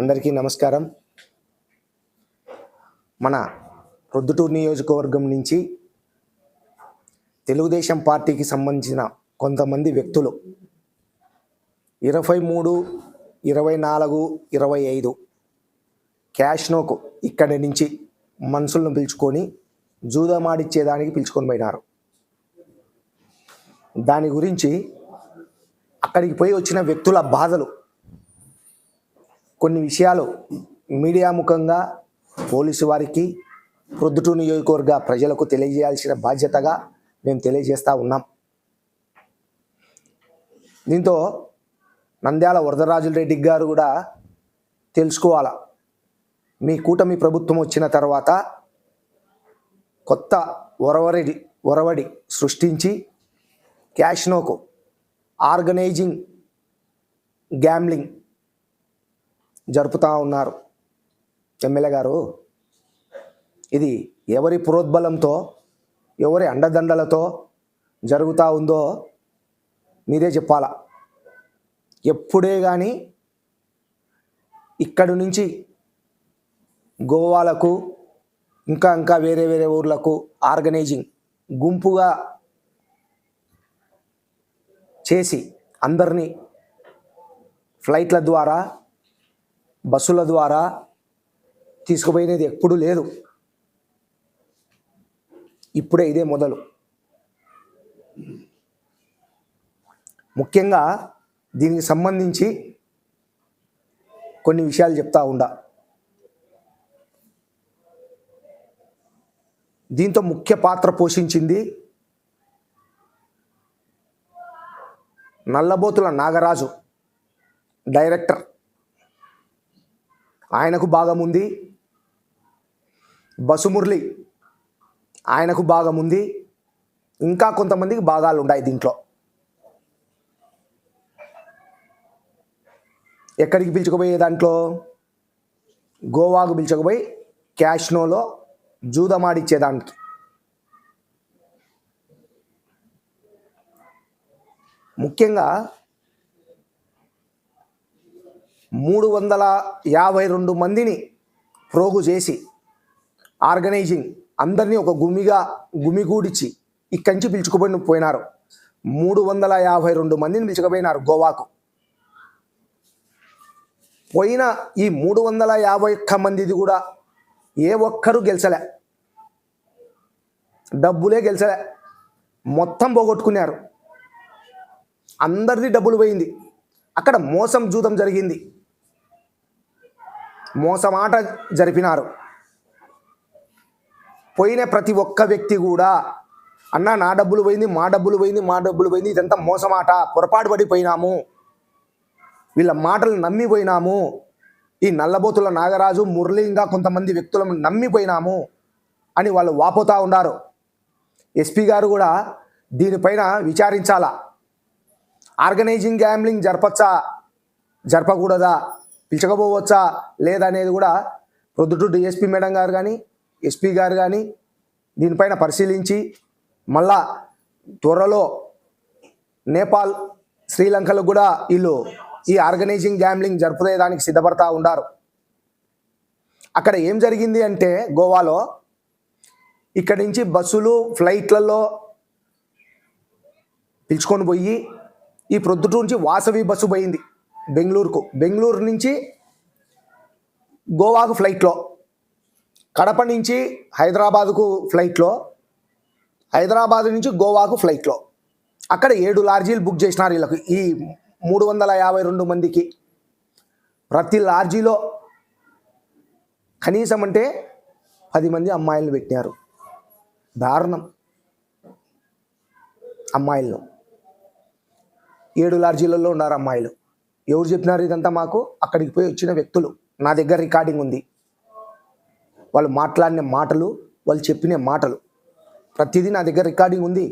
అందరికీ నమస్కారం. మన ప్రొద్దుటూరు నియోజకవర్గం నుంచి తెలుగుదేశం పార్టీకి సంబంధించిన కొంతమంది వ్యక్తులు ఇరవై మూడు ఇరవై నాలుగు ఇరవై ఐదు క్యాష్నోకు ఇక్కడి నుంచి మనుషులను పిలుచుకొని జూదమాడిచ్చేదానికి పిలుచుకొని పోయినారు. దాని గురించి అక్కడికి పోయి వచ్చిన వ్యక్తుల బాధలు కొన్ని విషయాలు మీడియా ముఖంగా పోలీసు వారికి ప్రొద్దుటూరు నియోజకవర్గ ప్రజలకు తెలియజేయాల్సిన బాధ్యతగా మేము తెలియజేస్తూ ఉన్నాం. దీంతో నంద్యాల వరదరాజుల రెడ్డి గారు కూడా తెలుసుకోవాలా? మీ కూటమి ప్రభుత్వం వచ్చిన తర్వాత కొత్త ఒరవడి ఒరవడి సృష్టించి క్యాష్నోకు ఆర్గనైజింగ్ గ్యామ్లింగ్ జరుపుతూ ఉన్నారు. ఎమ్మెల్యే గారు ఇది ఎవరి పురోద్బలంతో ఎవరి అండదండలతో జరుగుతూ ఉందో మీరే చెప్పాలా? ఎప్పుడే కానీ ఇక్కడి నుంచి గోవాలకు ఇంకా ఇంకా వేరే వేరే ఊర్లకు ఆర్గనైజింగ్ గుంపుగా చేసి అందరినీ ఫ్లైట్ల ద్వారా బస్సుల ద్వారా తీసుకుపోయినది ఎప్పుడూ లేదు. ఇప్పుడే ఇదే మొదలు. ముఖ్యంగా దీనికి సంబంధించి కొన్ని విషయాలు చెప్తా ఉండా. దీంతో ముఖ్య పాత్ర పోషించింది నల్లబోతుల నాగరాజు డైరెక్టర్. ఆయనకు భాగం ఉంది బసుమురళి ఆయనకు భాగం ఉంది. ఇంకా కొంతమందికి భాగాలు ఉన్నాయి దీంట్లో. ఎక్కడికి పిలుచుకుపోయే దాంట్లో? గోవాకు పిలుచుకుపోయి క్యాష్నోలో జూదమాడిచ్చేదానికి ముఖ్యంగా మూడు వందల యాభై రెండు మందిని ప్రోగు చేసి ఆర్గనైజింగ్ అందరినీ ఒక గుమిగా గుమిగూడిచి ఇక్కడి నుంచి పిలుచుకుపోయిన పోయినారు. మూడు వందల యాభై రెండు మందిని పిలుచుకుపోయినారు గోవాకు. పోయిన ఈ మూడు వందల యాభై ఒక్క మందిది కూడా ఏ ఒక్కరు గెలిచలే. డబ్బులే గెలిచలే. మొత్తం పోగొట్టుకున్నారు. అందరిది డబ్బులు పోయింది. అక్కడ మోసం జూతం జరిగింది. మోసమాట జరిపినారు. పోయిన ప్రతి ఒక్క వ్యక్తి కూడా అన్న నా డబ్బులు పోయింది మా డబ్బులు పోయింది మా డబ్బులు పోయింది ఇదంతా మోసమాట పొరపాటు పడిపోయినాము. వీళ్ళ మాటలు నమ్మిపోయినాము. ఈ నల్లబోతుల నాగరాజు మురళి ఇంకా కొంతమంది వ్యక్తులను నమ్మిపోయినాము అని వాళ్ళు వాపోతూ ఉన్నారు. ఎస్పీ గారు కూడా దీనిపైన విచారించాలా? Organising gambling జరపచ్చా? జరపకూడదా? పిలుచకపోవచ్చా లేదా అనేది కూడా ప్రొద్దుటూరు డిఎస్పీ మేడం గారు కానీ ఎస్పీ గారు కానీ దీనిపైన పరిశీలించి మళ్ళా త్వరలో నేపాల్ శ్రీలంకలో కూడా వీళ్ళు ఈ ఆర్గనైజింగ్ గ్యాంబ్లింగ్ జరుపుదేదానికి సిద్ధపడతా ఉన్నారు అక్కడ ఏం జరిగింది అంటే గోవాలో ఇక్కడి నుంచి బస్సులు ఫ్లైట్లలో పిలుచుకొని పోయి ఈ ప్రొద్దుటూరు నుంచి వాసవి బస్సు పోయింది. బెంగళూరుకు. బెంగళూరు నుంచి గోవాకు ఫ్లైట్లో. కడప నుంచి హైదరాబాదుకు ఫ్లైట్లో. హైదరాబాద్ నుంచి గోవాకు ఫ్లైట్లో. అక్కడ ఏడు లార్జీలు బుక్ చేసినారు వీళ్ళకి. ఈ మూడు వందల యాభై రెండు మందికి. ప్రతి లార్జీలో కనీసం అంటే పది మంది అమ్మాయిలను పెట్టినారు. దారుణం. అమ్మాయిలను. ఏడు లార్జీలలో ఉన్నారు అమ్మాయిలు. ఎవరు చెప్పినారు ఇదంతా మాకు? అక్కడికి పోయి వచ్చిన వ్యక్తులు. నా దగ్గర రికార్డింగ్ ఉంది. వాళ్ళు మాట్లాడిన మాటలు వాళ్ళు చెప్పిన మాటలు. ప్రతిదీ నా దగ్గర రికార్డింగ్ ఉంది.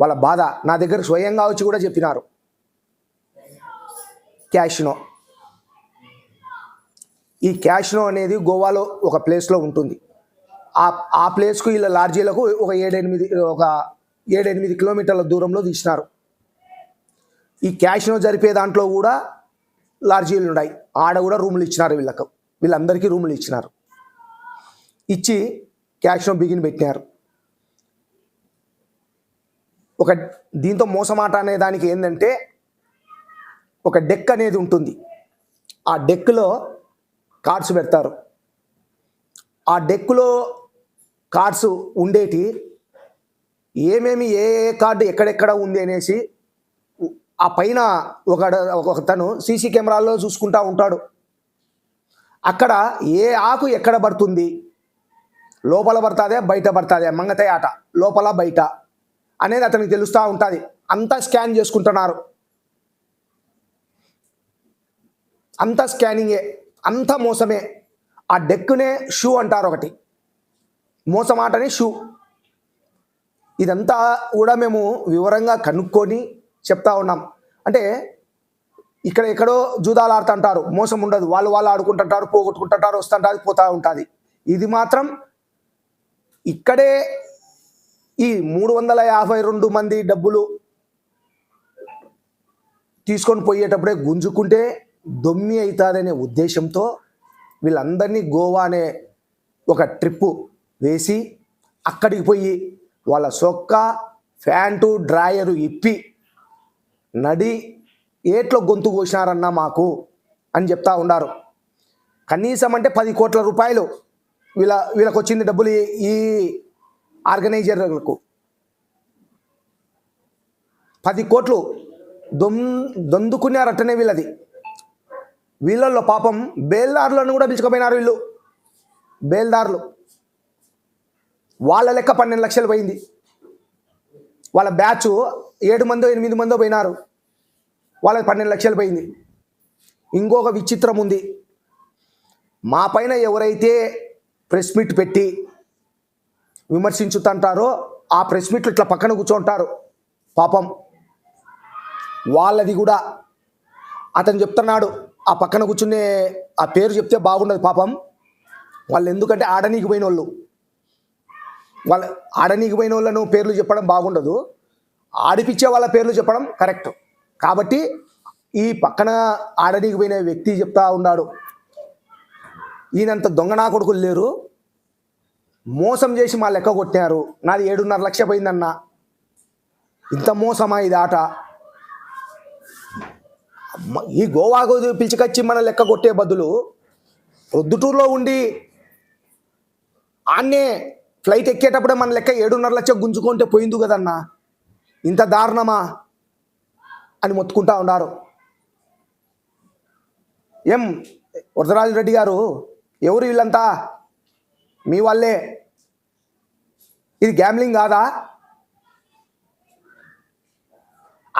వాళ్ళ బాధ నా దగ్గర స్వయంగా వచ్చి కూడా చెప్పినారు. క్యాష్నో ఈ క్యాష్నో అనేది గోవాలో ఒక ప్లేస్లో ఉంటుంది. ఆ ఆ ప్లేస్కు వీళ్ళ లార్జీలకు ఒక ఏడెనిమిది ఒక ఏడెనిమిది కిలోమీటర్ల దూరంలో తీసినారు. ఈ క్యాష్నో జరిపే దాంట్లో కూడా లాడ్జీలు ఉన్నాయి ఆడ కూడా రూములు ఇచ్చినారు వీళ్ళకు. వీళ్ళందరికీ రూములు ఇచ్చినారు. ఇచ్చి క్యాష్ను బిగిన్ పెట్టినారు. ఒక దీంతో మోసమాట అనే దానికి ఏంటంటే ఒక డెక్ అనేది ఉంటుంది. ఆ డెక్లో కార్డ్స్ పెడతారు. ఆ డెక్లో కార్డ్స్ ఉండేటి ఏమేమి ఏ ఏ కార్డు ఎక్కడెక్కడ ఉంది అనేసి ఆ పైన ఒక తను సీసీ కెమెరాల్లో చూసుకుంటా ఉంటాడు. అక్కడ ఏ ఆకు ఎక్కడ పడుతుంది? లోపల పడుతుందే బయట పడుతుందే? మంగతాయి ఆట. లోపల బయట అనేది అతనికి తెలుస్తూ ఉంటుంది. అంతా స్కాన్ చేసుకుంటున్నారు. అంతా స్కానింగే. అంత మోసమే. ఆ డెక్కునే షూ అంటారు ఒకటి. మోసమాటనే షూ. ఇదంతా కూడా మేము వివరంగా కనుక్కొని చెప్తా ఉన్నాం. అంటే ఇక్కడ ఎక్కడో జూదాలు ఆడుతుంటారు. మోసం ఉండదు. వాళ్ళు వాళ్ళు ఆడుకుంటుంటారు పోగొట్టుకుంటుంటారు వస్తుంటారు పోతూ ఉంటుంది. ఇది మాత్రం ఇక్కడే ఈ మూడు వందల యాభై రెండు మంది డబ్బులు తీసుకొని పోయేటప్పుడే గుంజుకుంటే దొమ్మి అవుతుందనే ఉద్దేశంతో వీళ్ళందరినీ గోవా అనే ఒక ట్రిప్పు వేసి అక్కడికి పోయి వాళ్ళ సొక్క ఫ్యాంటు డ్రాయరు ఇప్పి నడి ఏట్లో గొంతు కోసినారన్నా మాకు అని చెప్తా ఉన్నారు కనీసం అంటే పది కోట్ల రూపాయలు వీళ్ళ వీళ్ళకు వచ్చింది డబ్బులు ఈ- ఈ ఆర్గనైజర్లకు. పది కోట్లు దొమ్ దొందుకున్నారట్టనే వీళ్ళది. వీళ్ళల్లో పాపం బేల్దారులను కూడా పిలుచుకుపోయినారు వీళ్ళు. బేల్దారులు. వాళ్ళ లెక్క పన్నెండు లక్షలు పోయింది. వాళ్ళ బ్యాచ్ ఏడు మందో ఎనిమిది మందో పోయినారు. వాళ్ళకి పన్నెండు లక్షలు పోయింది. ఇంకొక విచిత్రం ఉంది. మా పైన ఎవరైతే ప్రెస్ మీట్ పెట్టి విమర్శించుతుంటారో ఆ ప్రెస్ మీట్లు ఇట్లా పక్కన కూర్చోంటారు. పాపం వాళ్ళది కూడా అతను చెప్తున్నాడు. ఆ పక్కన కూర్చునే ఆ పేరు చెప్తే బాగుండదు పాపం. వాళ్ళు ఎందుకంటే ఆడనీకి పోయిన వాళ్ళు వాళ్ళ ఆడనీకి పోయిన వాళ్ళను పేర్లు చెప్పడం బాగుండదు. ఆడిపించే వాళ్ళ పేర్లు చెప్పడం కరెక్ట్. కాబట్టి ఈ పక్కన ఆడనీకి పోయిన వ్యక్తి చెప్తా ఉన్నాడు. ఈయనంత దొంగనా కొడుకులు లేరు. మోసం చేసి మా లెక్క కొట్టినారు నాది ఏడున్నర లక్ష పోయిందన్న. ఇంత మోసమా ఇది ఆట? ఈ గోవాకు పిలిచికొచ్చి మన లెక్క కొట్టే బదులు ప్రొద్దుటూరులో ఉండి ఆన్నే ఫ్లైట్ ఎక్కేటప్పుడే మన లెక్క ఏడున్నర లక్ష గుంజుకుంటే పోయింది కదన్నా. ఇంత దారుణమా అని మొత్తుకుంటా ఉన్నారు. ఏం వరదరాజు రెడ్డి గారు ఎవరు వీళ్ళంతా? మీ వాళ్ళే. ఇది గ్యామ్లింగ్ కాదా?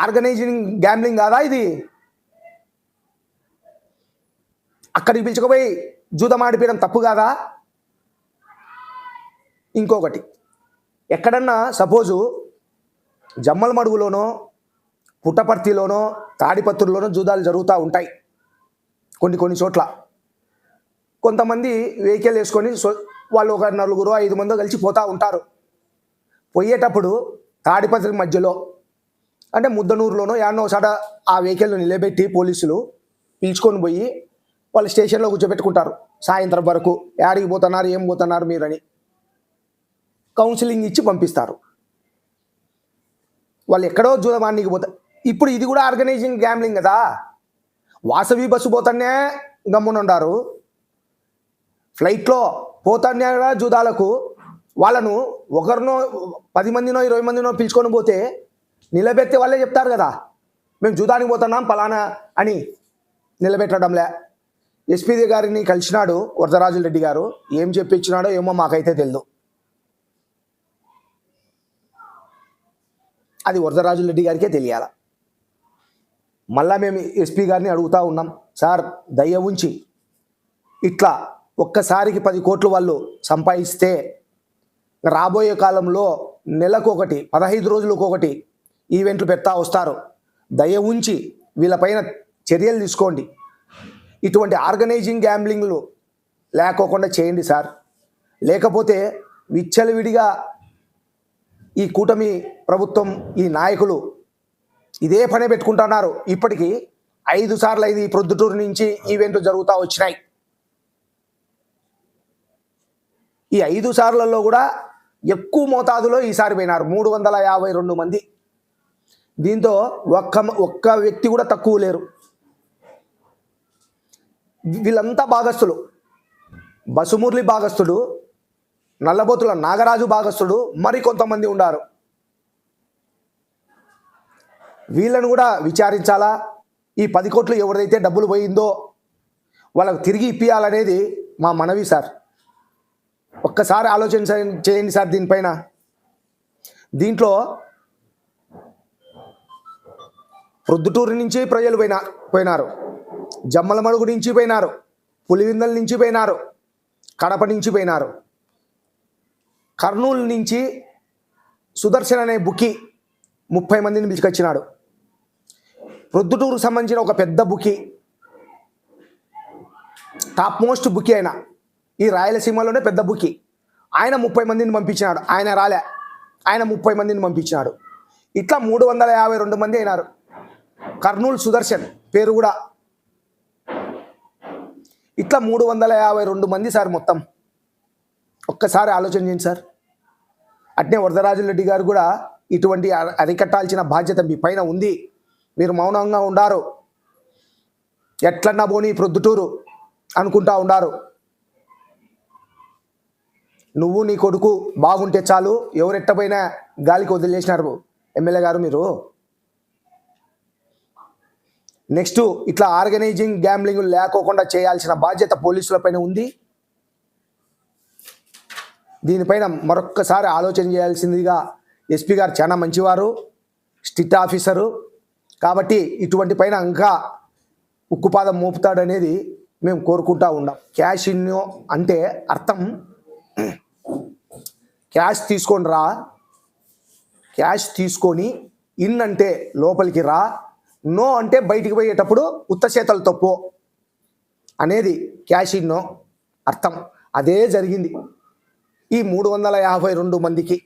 ఆర్గనైజింగ్ గ్యామ్లింగ్ కాదా ఇది? అక్కడికి పిలుచుకుపోయి జూదం ఆడిపోయడం తప్పు కాదా? ఇంకొకటి ఎక్కడన్నా సపోజు జమ్మల మడుగులోనో పుట్టపర్తిలోనో తాడిపత్రులోనో జూదాలు జరుగుతూ ఉంటాయి. కొన్ని కొన్ని చోట్ల. కొంతమంది వెహికల్ వేసుకొని వాళ్ళు ఒక నలుగురు ఐదు మందో కలిసి పోతూ ఉంటారు. పోయేటప్పుడు తాడిపత్రి మధ్యలో అంటే ముద్దనూరులోనో యాడనో ఒకసాట ఆ వెహికల్ నిలబెట్టి పోలీసులు పిలుచుకొని పోయి వాళ్ళు స్టేషన్లో కూర్చోబెట్టుకుంటారు. సాయంత్రం వరకు యాడికి పోతున్నారు? ఏం పోతున్నారు మీరని? కౌన్సిలింగ్ ఇచ్చి పంపిస్తారు. వాళ్ళు ఎక్కడో జూదమానికి పోతారు ఇప్పుడు ఇది కూడా ఆర్గనైజింగ్ గ్యామ్లింగ్ కదా. వాసవి బస్సు పోతానే గమ్మునుండారు. ఫ్లైట్లో పోతానే కూడా జూదాలకు. వాళ్ళను ఒకరినో పది మందినో ఇరవై మందినో పిలుచుకొని పోతే నిలబెట్టే వాళ్ళే చెప్తారు కదా. మేము జూదానికి పోతున్నాం పలానా అని నిలబెట్టడంలే. ఎస్పీ గారిని కలిసినాడు వరదరాజుల రెడ్డి గారు. ఏం చెప్పించినాడో ఏమో మాకైతే తెలియదు అది వరదరాజు రెడ్డి గారికే తెలియాల? మళ్ళా మేము ఎస్పీ గారిని అడుగుతా ఉన్నాం సార్ దయ ఉంచి ఇట్లా ఒక్కసారికి పది కోట్లు వాళ్ళు సంపాదిస్తే రాబోయే కాలంలో నెలకు ఒకటి పదహైదు రోజులకు ఒకటి ఈవెంట్లు పెడతా వస్తారు. దయ ఉంచి వీళ్ళపైన చర్యలు తీసుకోండి. ఇటువంటి ఆర్గనైజింగ్ గ్యాంబ్లింగ్లు లేకోకుండా చేయండి సార్. లేకపోతే విచ్చలవిడిగా ఈ కూటమి ప్రభుత్వం ఈ నాయకులు ఇదే పనే పెట్టుకుంటున్నారు. ఇప్పటికీ ఐదు సార్లు ఐదు ఈ ప్రొద్దుటూరు నుంచి ఈవెంట్లు జరుగుతూ వచ్చినాయి. ఈ ఐదు సార్లలో కూడా ఎక్కువ మోతాదులో ఈసారి పోయినారు. మూడు వందల యాభై రెండు మంది. దీంతో ఒక్క ఒక్క వ్యక్తి కూడా తక్కువ లేరు. వీళ్ళంతా భాగస్థులు. బసుమురళి భాగస్థుడు నల్లబోతుల నాగరాజు భాగస్థుడు మరి కొంతమంది ఉన్నారు వీళ్ళను కూడా విచారించాలా? ఈ పది కోట్లు ఎవరిదైతే డబ్బులు పోయిందో వాళ్ళకు తిరిగి ఇప్పియాలనేది మా మనవి సార్. ఒక్కసారి ఆలోచన చేయండి- చేయండి సార్ దీనిపైన. దీంట్లో ప్రొద్దుటూరు నుంచి ప్రజలు పోయినా పోయినారు. జమ్మలమడుగు నుంచి పోయినారు. పులివిందల నుంచి పోయినారు. కడప నుంచి పోయినారు. కర్నూలు నుంచి సుదర్శన్ అనే బుకి ముప్పై మందిని పిలుచుకొచ్చినాడు. ప్రొద్దుటూరుకు సంబంధించిన ఒక పెద్ద బుకి టాప్ మోస్ట్ బుకి ఆయన ఈ రాయలసీమలోనే పెద్ద బుకి. ఆయన ముప్పై మందిని పంపించినాడు. ఆయన రాలే. ఆయన ముప్పై మందిని పంపించినాడు. ఇట్లా మూడు వందల యాభై రెండు మంది అయినారు. కర్నూలు సుదర్శన్ పేరు కూడా. ఇట్లా మూడు వందల యాభై రెండు మంది సార్ మొత్తం. ఒక్కసారి ఆలోచన చేయండి సార్. అట్నే వరదరాజు రెడ్డి గారు కూడా ఇటువంటి అరికట్టాల్సిన బాధ్యత మీ పైన ఉంది. మీరు మౌనంగా ఉండారు. ఎట్లన్నా పోనీ ప్రొద్దుటూరు అనుకుంటా ఉండారు. నువ్వు నీ కొడుకు బాగుంటే చాలు ఎవరెట్టపోయినా గాలికి వదిలేసినారు ఎమ్మెల్యే గారు మీరు. నెక్స్ట్ ఇట్లా ఆర్గనైజింగ్ గ్యాంబ్లింగ్ లేకోకుండా చేయాల్సిన బాధ్యత పోలీసులపైన ఉంది. దీనిపైన మరొక్కసారి ఆలోచన చేయాల్సిందిగా ఎస్పీ గారు చాలా మంచివారు స్ట్రిక్ట్ ఆఫీసరు. కాబట్టి ఇటువంటి పైన ఇంకా ఉక్కుపాదం మోపుతాడనేది మేము కోరుకుంటా ఉన్నాం. క్యాష్ ఇన్నో అంటే అర్థం. క్యాష్ తీసుకొని రా. క్యాష్ తీసుకొని ఇన్ అంటే లోపలికి రా. నో అంటే బయటికి పోయేటప్పుడు ఉత్త తప్పు అనేది క్యాష్ ఇన్నో అర్థం. అదే జరిగింది. ఈ మూడు వందల యాభై రెండు మందికి